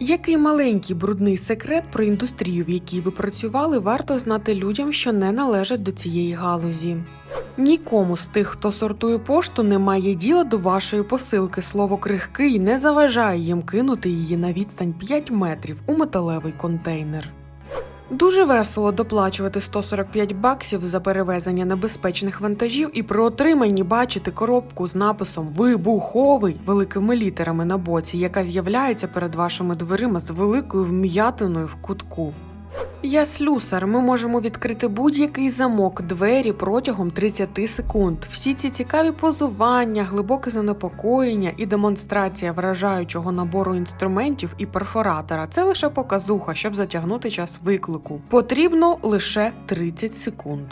Який маленький брудний секрет про індустрію, в якій ви працювали, варто знати людям, що не належать до цієї галузі. Нікому з тих, хто сортує пошту, немає діла до вашої посилки. Слово крихкий не заважає їм кинути її на відстань 5 метрів у металевий контейнер. Дуже весело доплачувати 145 баксів за перевезення небезпечних вантажів і при отриманні бачити коробку з написом Вибуховий великими літерами на боці, яка з'являється перед вашими дверима з великою вм'ятиною в кутку. Я слюсар. Ми можемо відкрити будь-який замок двері протягом 30 секунд. Всі ці цікаві позування, глибоке занепокоєння і демонстрація вражаючого набору інструментів і перфоратора це лише показуха, щоб затягнути час виклику. Потрібно лише 30 секунд.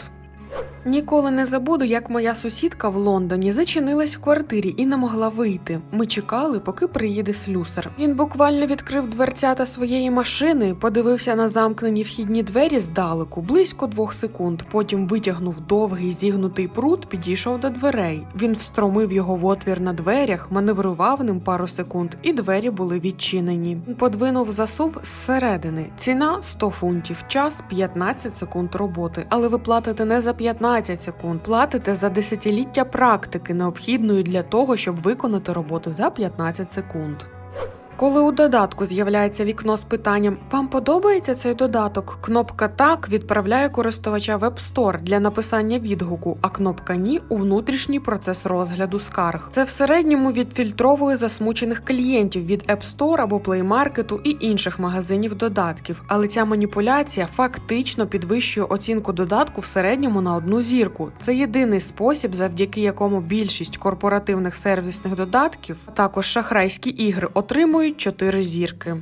Ніколи не забуду, як моя сусідка в Лондоні зачинилась в квартирі і не могла вийти. Ми чекали, поки приїде слюсар. Він буквально відкрив дверцята своєї машини, подивився на замкнені вхідні двері здалеку, близько двох секунд. Потім витягнув довгий зігнутий прут, підійшов до дверей. Він встромив його в отвір на дверях, маневрував ним пару секунд, і двері були відчинені. Подвинув засув зсередини. Ціна 100 фунтів, час 15 секунд роботи. Але ви платите не за 15 секунд, платите за десятиліття практики, необхідної для того, щоб виконати роботу за 15 секунд. Коли у додатку з'являється вікно з питанням Вам подобається цей додаток? Кнопка Так відправляє користувача в App Store для написання відгуку, а кнопка Ні у внутрішній процес розгляду скарг. Це в середньому відфільтровує засмучених клієнтів від App Store або Play Market і інших магазинів додатків. Але ця маніпуляція фактично підвищує оцінку додатку в середньому на одну зірку. Це єдиний спосіб, завдяки якому більшість корпоративних сервісних додатків, також шахрайські ігри, отримують 4 зірки.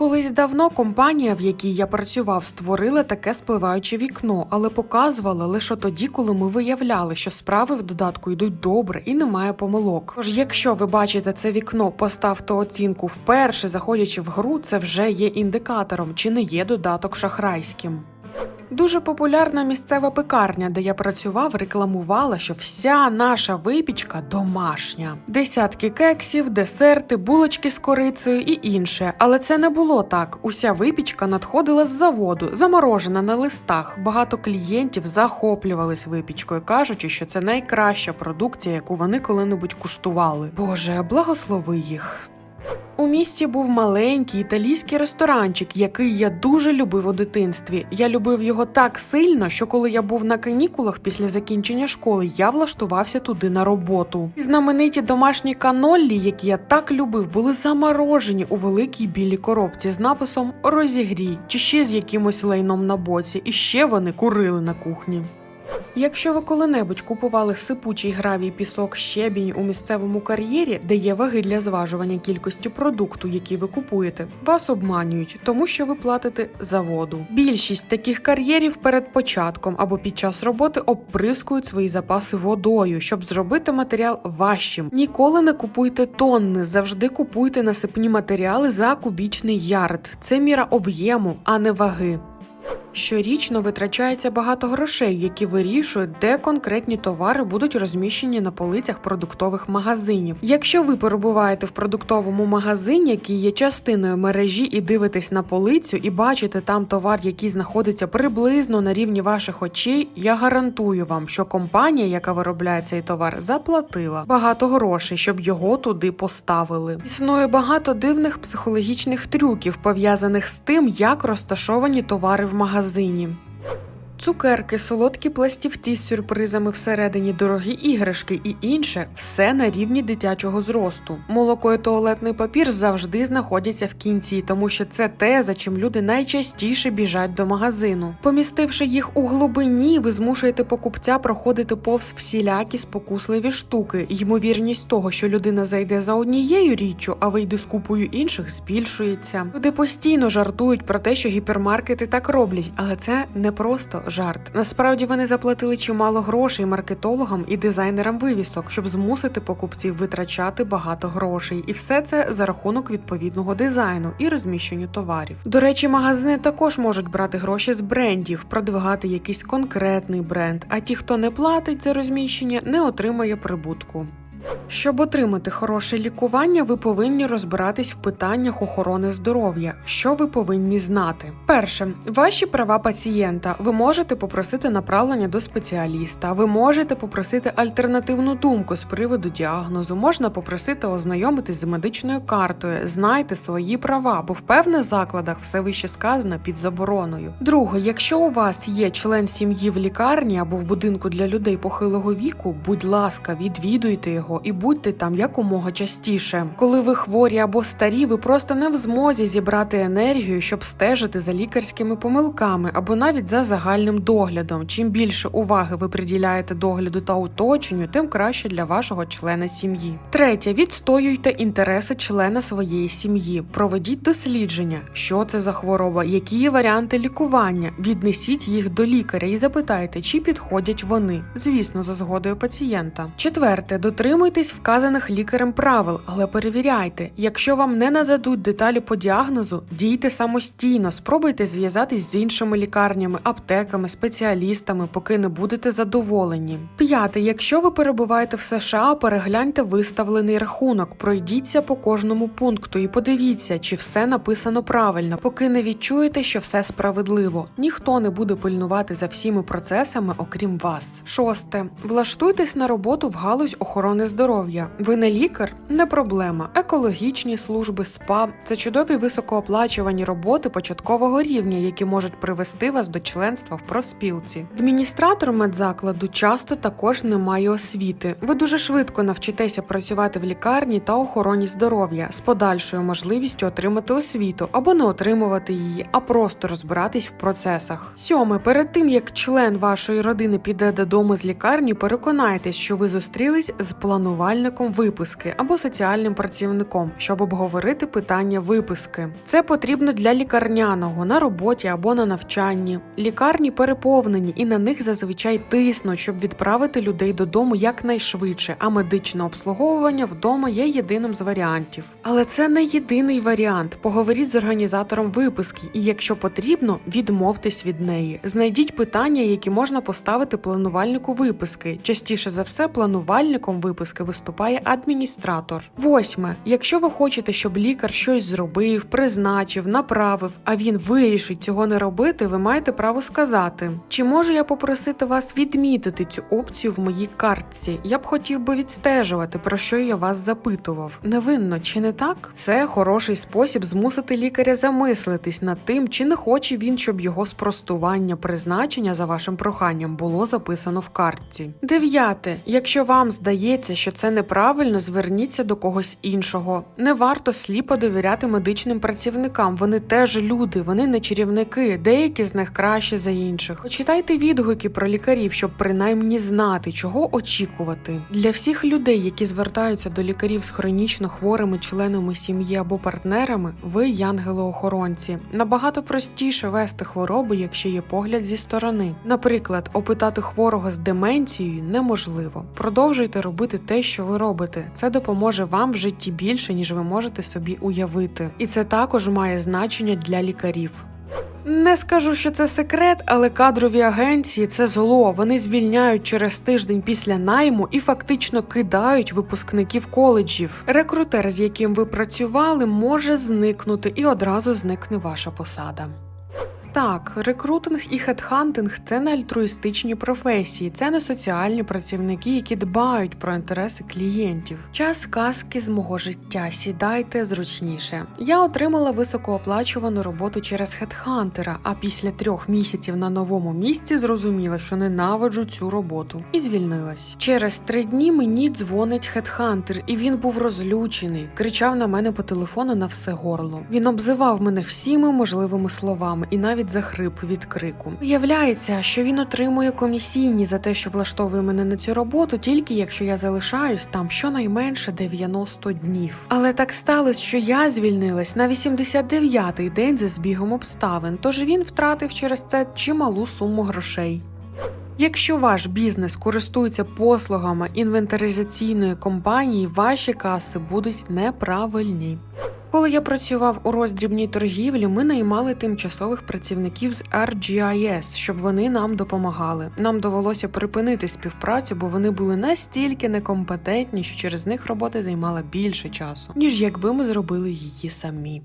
Колись давно компанія, в якій я працював, створила таке спливаюче вікно, але показувала лише тоді, коли ми виявляли, що справи в додатку йдуть добре і немає помилок. Тож, якщо ви бачите це вікно, поставте оцінку вперше, заходячи в гру, це вже є індикатором, чи не є додаток шахрайським. Дуже популярна місцева пекарня, де я працював, рекламувала, що вся наша випічка домашня. Десятки кексів, десерти, булочки з корицею і інше. Але це не було так. Уся випічка надходила з заводу, заморожена на листах. Багато клієнтів захоплювались випічкою, кажучи, що це найкраща продукція, яку вони коли-небудь куштували. Боже, благослови їх. У місті був маленький італійський ресторанчик, який я дуже любив у дитинстві. Я любив його так сильно, що коли я був на канікулах після закінчення школи, я влаштувався туди на роботу. І знамениті домашні каноллі, які я так любив, були заморожені у великій білій коробці з написом Розігрій чи ще з якимось лайном на боці, і ще вони курили на кухні. Якщо ви коли-небудь купували сипучий гравій пісок щебінь у місцевому кар'єрі, де є ваги для зважування кількості продукту, який ви купуєте, вас обманюють, тому що ви платите за воду. Більшість таких кар'єрів перед початком або під час роботи обприскують свої запаси водою, щоб зробити матеріал важчим. Ніколи не купуйте тонни, завжди купуйте насипні матеріали за кубічний ярд. Це міра об'єму, а не ваги. Щорічно витрачається багато грошей, які вирішують, де конкретні товари будуть розміщені на полицях продуктових магазинів. Якщо ви перебуваєте в продуктовому магазині, який є частиною мережі, і дивитесь на полицю, і бачите там товар, який знаходиться приблизно на рівні ваших очей, я гарантую вам, що компанія, яка виробляє цей товар, заплатила багато грошей, щоб його туди поставили. Існує багато дивних психологічних трюків, пов'язаних з тим, як розташовані товари в магазині магазині. Цукерки, солодкі пластівці з сюрпризами всередині, дорогі іграшки і інше все на рівні дитячого зросту. Молоко і туалетний папір завжди знаходяться в кінці, тому що це те, за чим люди найчастіше біжать до магазину. Помістивши їх у глибині, ви змушуєте покупця проходити повз всілякі спокусливі штуки. Ймовірність того, що людина зайде за однією річчю, а вийде з купою інших, збільшується. Люди постійно жартують про те, що гіпермаркети так роблять, але це не просто жарт. Насправді вони заплатили чимало грошей маркетологам і дизайнерам вивісок, щоб змусити покупців витрачати багато грошей, і все це за рахунок відповідного дизайну і розміщенню товарів. До речі, магазини також можуть брати гроші з брендів, продвигати якийсь конкретний бренд. А ті, хто не платить за розміщення, не отримає прибутку. Щоб отримати хороше лікування, ви повинні розбиратись в питаннях охорони здоров'я. Що ви повинні знати? Перше, ваші права пацієнта. Ви можете попросити направлення до спеціаліста, ви можете попросити альтернативну думку з приводу діагнозу, можна попросити ознайомитись з медичною картою, знайте свої права, бо в певних закладах все вище сказано під забороною. Друге, якщо у вас є член сім'ї в лікарні або в будинку для людей похилого віку, будь ласка, відвідуйте його і будьте там якомога частіше. Коли ви хворі або старі, ви просто не в змозі зібрати енергію, щоб стежити за лікарськими помилками або навіть за загальним доглядом. Чим більше уваги ви приділяєте догляду та уточненню, тим краще для вашого члена сім'ї. Третє, відстоюйте інтереси члена своєї сім'ї. Проведіть дослідження, що це за хвороба, які є варіанти лікування. Віднесіть їх до лікаря і запитайте, чи підходять вони. Звісно, за згодою пацієнта. Четверте, дотримуйтесь вказаних лікарем правил, але перевіряйте. Якщо вам не нададуть деталі по діагнозу, дійте самостійно, спробуйте зв'язатись з іншими лікарнями, аптеками, спеціалістами, поки не будете задоволені. П'яте, якщо ви перебуваєте в США, перегляньте виставлений рахунок, пройдіться по кожному пункту і подивіться, чи все написано правильно, поки не відчуєте, що все справедливо. Ніхто не буде пильнувати за всіми процесами, окрім вас. Шосте. Влаштуйтесь на роботу в галузь охорони здоров'я. Ви не лікар? Не проблема. Екологічні служби, СПА це чудові високооплачувані роботи початкового рівня, які можуть привести вас до членства в профспілці. Адміністратор медзакладу часто також не має освіти. Ви дуже швидко навчитеся працювати в лікарні та охороні здоров'я з подальшою можливістю отримати освіту або не отримувати її, а просто розбиратись в процесах. Сьоме, перед тим як член вашої родини піде додому з лікарні, переконайтесь, що ви зустрілись з планувальником виписки або соціальним працівником, щоб обговорити питання виписки. Це потрібно для лікарняного на роботі або на навчанні. Лікарні переповнені і на них зазвичай тиснуть, щоб відправити людей додому якнайшвидше, а медичне обслуговування вдома є єдиним з варіантів. Але це не єдиний варіант. Поговоріть з організатором виписки, і якщо потрібно, відмовтесь від неї. Знайдіть питання, які можна поставити планувальнику виписки. Частіше за все, планувальником виписки виступає адміністратор. Восьме. Якщо ви хочете, щоб лікар щось зробив, призначив, направив, а він вирішить цього не робити, ви маєте право сказати: чи можу я попросити вас відмітити цю опцію в моїй картці? Я б хотів би відстежувати, про що я вас запитував. Невинно чи не так? Це хороший спосіб змусити лікаря замислитись над тим, чи не хоче він, щоб його спростування призначення за вашим проханням було записано в картці. Дев'яте. Якщо вам здається, що це неправильно, зверніться до когось іншого. Не варто сліпо довіряти медичним працівникам. Вони теж люди, вони не чарівники, деякі з них краще за інших. Почитайте відгуки про лікарів, щоб принаймні знати, чого очікувати. Для всіх людей, які звертаються до лікарів з хронічно хворими членами сім'ї або партнерами, ви янголи-охоронці. Набагато простіше вести хворобу, якщо є погляд зі сторони. Наприклад, опитати хворого з деменцією неможливо. Продовжуйте робити те, що ви робите. Це допоможе вам в житті більше, ніж ви можете собі уявити. І це також має значення для лікарів. Не скажу, що це секрет, але кадрові агенції це зло. Вони звільняють через тиждень після найму і фактично кидають випускників коледжів. Рекрутер, з яким ви працювали, може зникнути, і одразу зникне ваша посада. Так, рекрутинг і хедхантинг це не альтруїстичні професії, це не соціальні працівники, які дбають про інтереси клієнтів. Час казки з мого життя. Сідайте зручніше. Я отримала високооплачувану роботу через хедхантера, а після трьох місяців на новому місці зрозуміла, що ненавиджу цю роботу, і звільнилась. Через три дні мені дзвонить хедхантер, і він був розлючений, кричав на мене по телефону на все горло. Він обзивав мене всіми можливими словами і навіть захрип від крику. Виявляється, що він отримує комісійні за те, що влаштовує мене на цю роботу, тільки якщо я залишаюсь там щонайменше 90 днів. Але так сталося, що я звільнилась на 89-й день за збігом обставин, тож він втратив через це чималу суму грошей. Якщо ваш бізнес користується послугами інвентаризаційної компанії, ваші каси будуть неправильні. Коли я працював у роздрібній торгівлі, ми наймали тимчасових працівників з RGIS, щоб вони нам допомагали. Нам довелося припинити співпрацю, бо вони були настільки некомпетентні, що через них робота займала більше часу, ніж якби ми зробили її самі.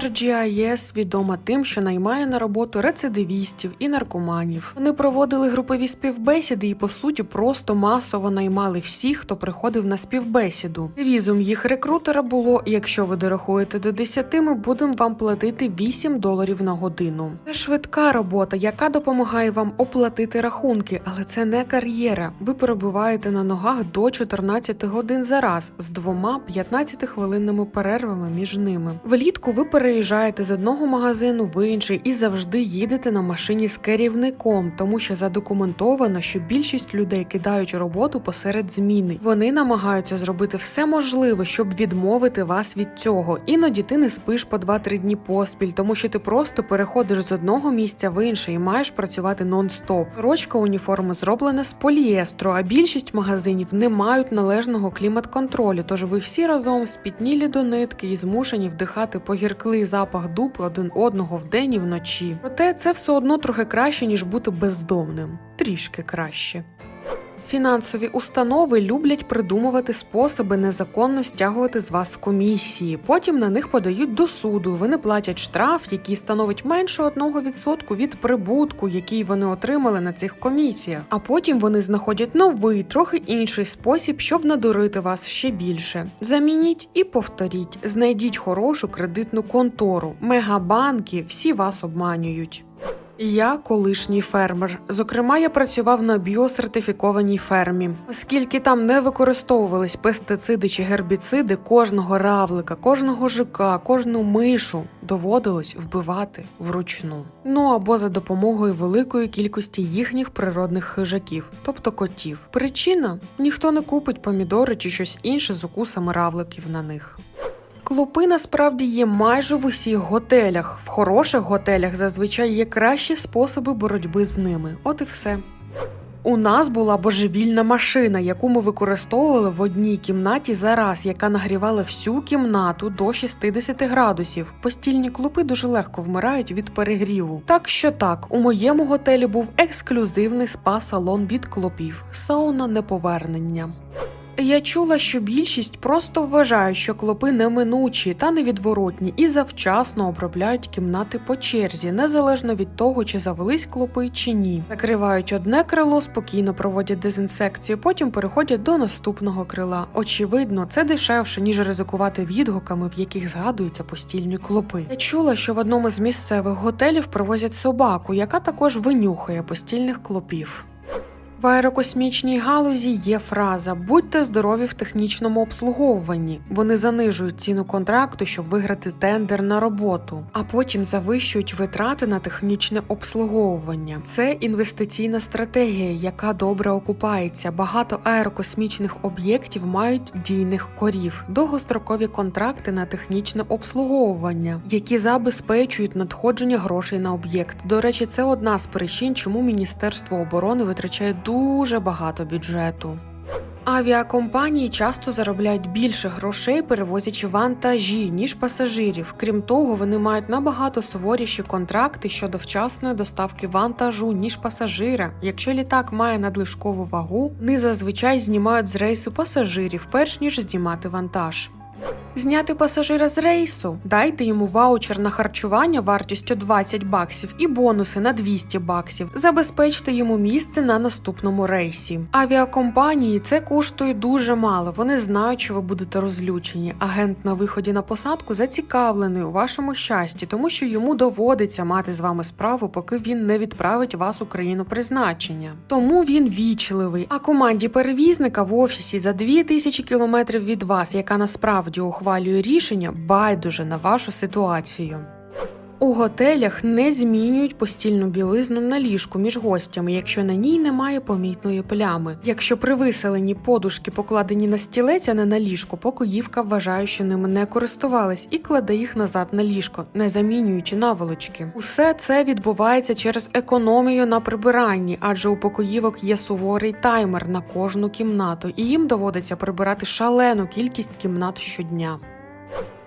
RGIS відома тим, що наймає на роботу рецидивістів і наркоманів. Вони проводили групові співбесіди і, по суті, просто масово наймали всіх, хто приходив на співбесіду. Девізом їх рекрутера було: якщо ви дорахуєте до 10, ми будемо вам платити 8 доларів на годину. Це швидка робота, яка допомагає вам оплатити рахунки, але це не кар'єра. Ви перебуваєте на ногах до 14 годин за раз з двома 15-хвилинними перервами між ними. Влітку ви переїжджаєте з одного магазину в інший і завжди їдете на машині з керівником, тому що задокументовано, що більшість людей кидають роботу посеред зміни. Вони намагаються зробити все можливе, щоб відмовити вас від цього. Іноді ти не спиш по 2-3 дні поспіль, тому що ти просто переходиш з одного місця в інше і маєш працювати нон-стоп. Рочка уніформи зроблена з поліестру, а більшість магазинів не мають належного клімат-контролю, тож ви всі разом спітнілі до нитки і змушені вдихати погірклий запах дуб один одного вдень і вночі. Проте це все одно трохи краще, ніж бути бездомним. Трішки краще. Фінансові установи люблять придумувати способи незаконно стягувати з вас комісії. Потім на них подають до суду. Вони платять штраф, який становить менше 1% від прибутку, який вони отримали на цих комісіях. А потім вони знаходять новий, трохи інший спосіб, щоб надурити вас ще більше. Замініть і повторіть. Знайдіть хорошу кредитну контору. Мегабанки всі вас обманюють. Я колишній фермер. Зокрема, я працював на біосертифікованій фермі. Оскільки там не використовувались пестициди чи гербіциди, кожного равлика, кожного жика, кожну мишу доводилось вбивати вручну. Ну або за допомогою великої кількості їхніх природних хижаків, тобто котів. Причина ніхто не купить помідори чи щось інше з укусами равликів на них. Клопи насправді є майже в усіх готелях. В хороших готелях зазвичай є кращі способи боротьби з ними. От і все. У нас була божевільна машина, яку ми використовували в одній кімнаті за раз, яка нагрівала всю кімнату до 60 градусів. Постільні клопи дуже легко вмирають від перегріву. Так що так, у моєму готелі був ексклюзивний спа-салон від клопів, сауна неповернення. Я чула, що більшість просто вважають, що клопи неминучі та невідворотні і завчасно обробляють кімнати по черзі, незалежно від того, чи завелись клопи чи ні. Накривають одне крило, спокійно проводять дезінсекцію, потім переходять до наступного крила. Очевидно, це дешевше ніж ризикувати відгуками, в яких згадуються постільні клопи. Я чула, що в одному з місцевих готелів привозять собаку, яка також винюхає постільних клопів. В аерокосмічній галузі є фраза Будьте здорові в технічному обслуговуванні. Вони занижують ціну контракту, щоб виграти тендер на роботу, а потім завищують витрати на технічне обслуговування. Це інвестиційна стратегія, яка добре окупається. Багато аерокосмічних об'єктів мають дійних корів, довгострокові контракти на технічне обслуговування, які забезпечують надходження грошей на об'єкт. До речі, це одна з причин, чому Міністерство оборони витрачає дуже багато бюджету. Авіакомпанії часто заробляють більше грошей, перевозячи вантажі, ніж пасажирів. Крім того, вони мають набагато суворіші контракти щодо вчасної доставки вантажу, ніж пасажира. Якщо літак має надлишкову вагу, вони зазвичай знімають з рейсу пасажирів, перш ніж знімати вантаж. Зняти пасажира з рейсу, дайте йому ваучер на харчування вартістю 20 баксів і бонуси на 200 баксів. Забезпечте йому місце на наступному рейсі. Авіакомпанії це коштує дуже мало. Вони знають, що ви будете розлючені. Агент на виході на посадку зацікавлений у вашому щасті, тому що йому доводиться мати з вами справу, поки він не відправить вас у країну призначення. Тому він вічливий. А команді перевізника в офісі за 2000 кілометрів від вас, яка насправді ухвалює рішення, байдуже на вашу ситуацію. У готелях не змінюють постільну білизну на ліжку між гостями, якщо на ній немає помітної плями. Якщо при виселенні подушки покладені на стілець, а не на ліжко, покоївка вважає, що ними не користувались, і кладе їх назад на ліжко, не замінюючи наволочки. Усе це відбувається через економію на прибиранні, адже у покоївок є суворий таймер на кожну кімнату, і їм доводиться прибирати шалену кількість кімнат щодня.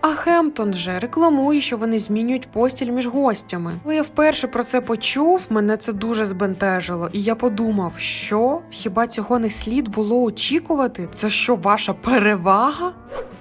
А Хемптон же рекламує, що вони змінюють постіль між гостями. Коли я вперше про це почув, мене це дуже збентежило, і я подумав, що хіба цього не слід було очікувати? Це що, ваша перевага?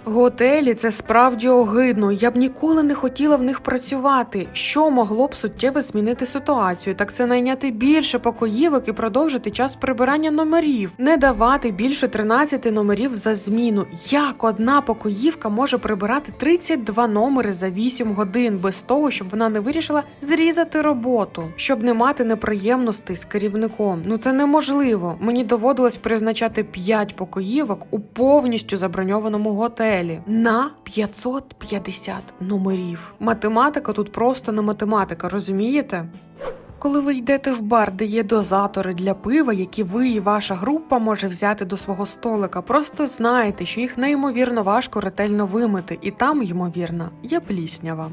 Готелі це справді огидно. Я б ніколи не хотіла в них працювати. Що могло б суттєво змінити ситуацію? Так це найняти більше покоївок і продовжити час прибирання номерів, не давати більше 13 номерів за зміну. Як одна покоївка може прибирати 32 номери за 8 годин без того, щоб вона не вирішила зрізати роботу, щоб не мати неприємностей з керівником? Ну це неможливо. Мені доводилось призначати 5 покоївок у повністю заброньованому готелі на 550 номерів. Математика тут просто не математика, розумієте? Коли ви йдете в бар, де є дозатори для пива, які ви і ваша група може взяти до свого столика, просто знайте, що їх неймовірно важко ретельно вимити, і там, ймовірно, є пліснява.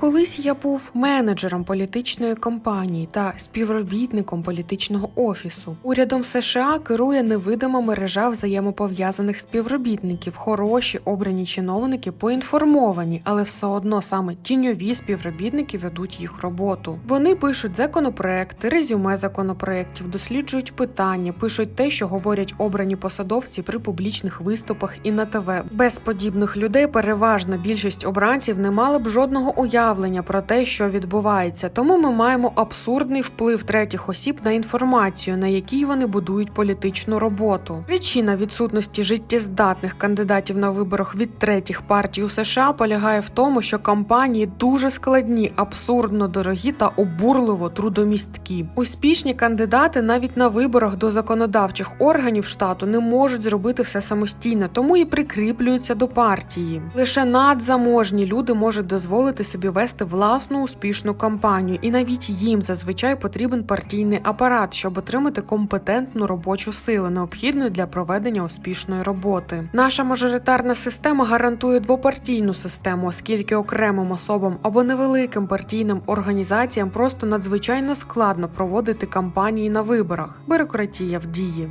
Колись я був менеджером політичної кампанії та співробітником політичного офісу. Урядом США керує невидима мережа взаємопов'язаних співробітників. Хороші обрані чиновники поінформовані, але все одно саме тіньові співробітники ведуть їх роботу. Вони пишуть законопроекти, резюме законопроектів, досліджують питання, пишуть те, що говорять обрані посадовці при публічних виступах і на ТВ. Без подібних людей переважна більшість обранців не мали б жодного уявлення про те, що відбувається. Тому ми маємо абсурдний вплив третіх осіб на інформацію, на якій вони будують політичну роботу. Причина відсутності життєздатних кандидатів на виборах від третіх партій у США полягає в тому, що кампанії дуже складні, абсурдно дорогі та обурливо трудомісткі. Успішні кандидати навіть на виборах до законодавчих органів штату не можуть зробити все самостійно, тому і прикріплюються до партії. Лише надзаможні люди можуть дозволити собі вести власну успішну кампанію, і навіть їм зазвичай потрібен партійний апарат, щоб отримати компетентну робочу силу, необхідну для проведення успішної роботи. Наша мажоритарна система гарантує двопартійну систему, оскільки окремим особам або невеликим партійним організаціям просто надзвичайно складно проводити кампанії на виборах. Бюрократія в дії.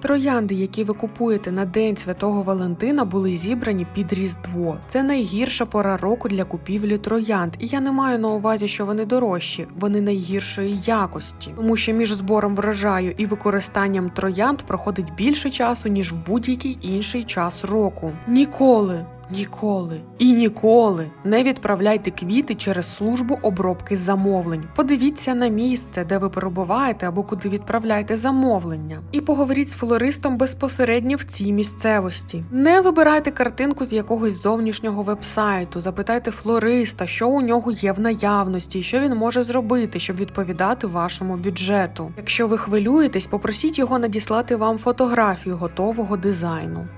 Троянди, які ви купуєте на День Святого Валентина, були зібрані під Різдво. Це найгірша пора року для купівлі троянд, і я не маю на увазі, що вони дорожчі, вони найгіршої якості, тому що між збором врожаю і використанням троянд проходить більше часу ніж в будь-який інший час року. Ніколи. Ніколи і ніколи не відправляйте квіти через службу обробки замовлень. Подивіться на місце, де ви перебуваєте або куди відправляєте замовлення, і поговоріть з флористом безпосередньо в цій місцевості. Не вибирайте картинку з якогось зовнішнього вебсайту. Запитайте флориста, що у нього є в наявності, і що він може зробити, щоб відповідати вашому бюджету. Якщо ви хвилюєтесь, попросіть його надіслати вам фотографію готового дизайну.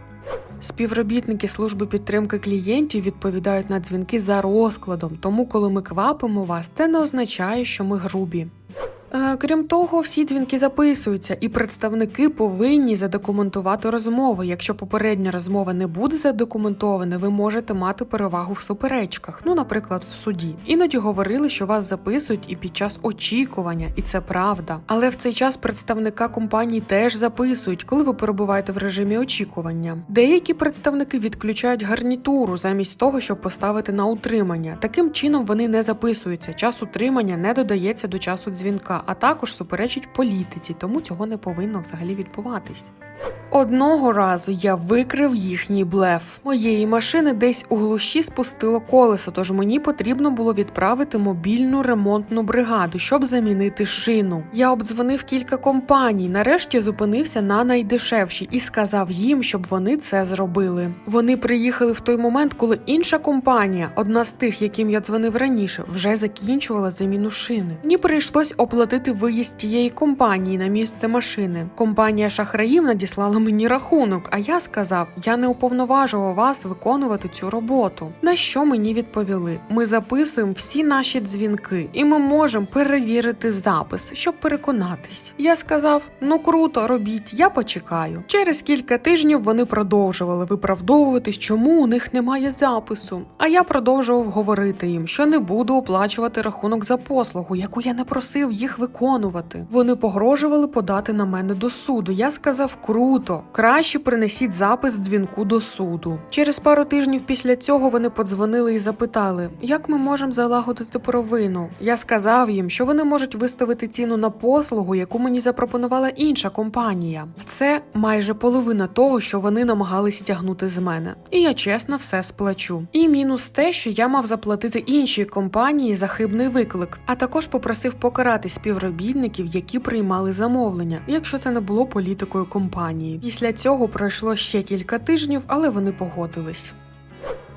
Співробітники служби підтримки клієнтів відповідають на дзвінки за розкладом, тому коли ми квапимо вас, це не означає, що ми грубі. Е, Крім того, всі дзвінки записуються, і представники повинні задокументувати розмови. Якщо попередня розмова не буде задокументована, ви можете мати перевагу в суперечках, ну, наприклад, в суді. Іноді говорили, що вас записують і під час очікування, і це правда. Але в цей час представника компанії теж записують, коли ви перебуваєте в режимі очікування. Деякі представники відключають гарнітуру замість того, щоб поставити на утримання. Таким чином вони не записуються. Час утримання не додається до часу дзвінка, а також суперечить політиці, тому цього не повинно взагалі відбуватись. Одного разу я викрив їхній блеф. Моєї машини десь у глуші спустило колесо, тож мені потрібно було відправити мобільну ремонтну бригаду, щоб замінити шину. Я обдзвонив кілька компаній, нарешті зупинився на найдешевшій і сказав їм, щоб вони це зробили. Вони приїхали в той момент, коли інша компанія, одна з тих, яким я дзвонив раніше, вже закінчувала заміну шини. Мені прийшлось оплатити виїзд тієї компанії на місце машини. Компанія шахраїв надіслала мені рахунок, а я сказав, я не уповноважував вас виконувати цю роботу. На що мені відповіли? Ми записуємо всі наші дзвінки, і ми можемо перевірити запис, щоб переконатись. Я сказав: ну круто, робіть, я почекаю. Через кілька тижнів вони продовжували виправдовуватись, чому у них немає запису. А я продовжував говорити їм, що не буду оплачувати рахунок за послугу, яку я не просив їх виконувати. Вони погрожували подати на мене до суду. Я сказав, круто! Краще принесіть запис дзвінку до суду. Через пару тижнів після цього вони подзвонили і запитали, як ми можемо залагодити провину. Я сказав їм, що вони можуть виставити ціну на послугу, яку мені запропонувала інша компанія. Це майже половина того, що вони намагались стягнути з мене. І я чесно все сплачу. І мінус те, що я мав заплатити іншій компанії за хибний виклик, а також попросив покарати співробітників, які приймали замовлення, якщо це не було політикою компанії. Після цього пройшло ще кілька тижнів, але вони погодились.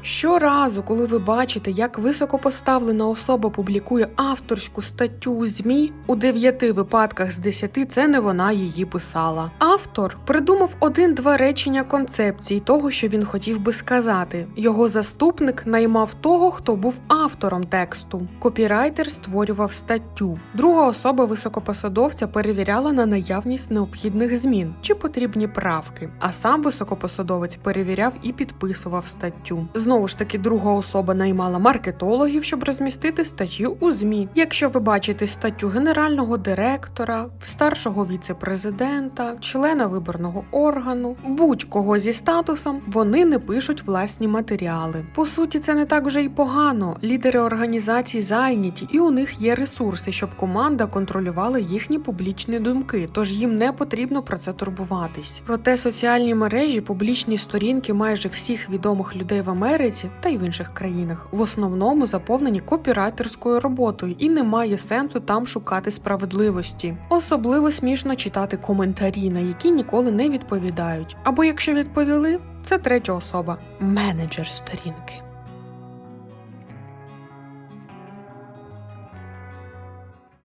Щоразу, коли ви бачите, як високопоставлена особа публікує авторську статтю у ЗМІ, у дев'яти випадках з десяти це не вона її писала. Автор придумав один-два речення концепції того, що він хотів би сказати. Його заступник наймав того, хто був автором тексту. Копірайтер створював статтю. Друга особа високопосадовця перевіряла на наявність необхідних змін чи потрібні правки. А сам високопосадовець перевіряв і підписував статтю. Знову ж таки, друга особа наймала маркетологів, щоб розмістити статті у ЗМІ. Якщо ви бачите статтю генерального директора, старшого віце-президента, члена виборного органу, будь-кого зі статусом, вони не пишуть власні матеріали. По суті, це не так вже й погано. Лідери організацій зайняті, і у них є ресурси, щоб команда контролювала їхні публічні думки, тож їм не потрібно про це турбуватись. Проте соціальні мережі, публічні сторінки майже всіх відомих людей в Америці та й в інших країнах в основному заповнені копірайтерською роботою, і немає сенсу там шукати справедливості. Особливо смішно читати коментарі, на які ніколи не відповідають. Або якщо відповіли, це третя особа, менеджер сторінки.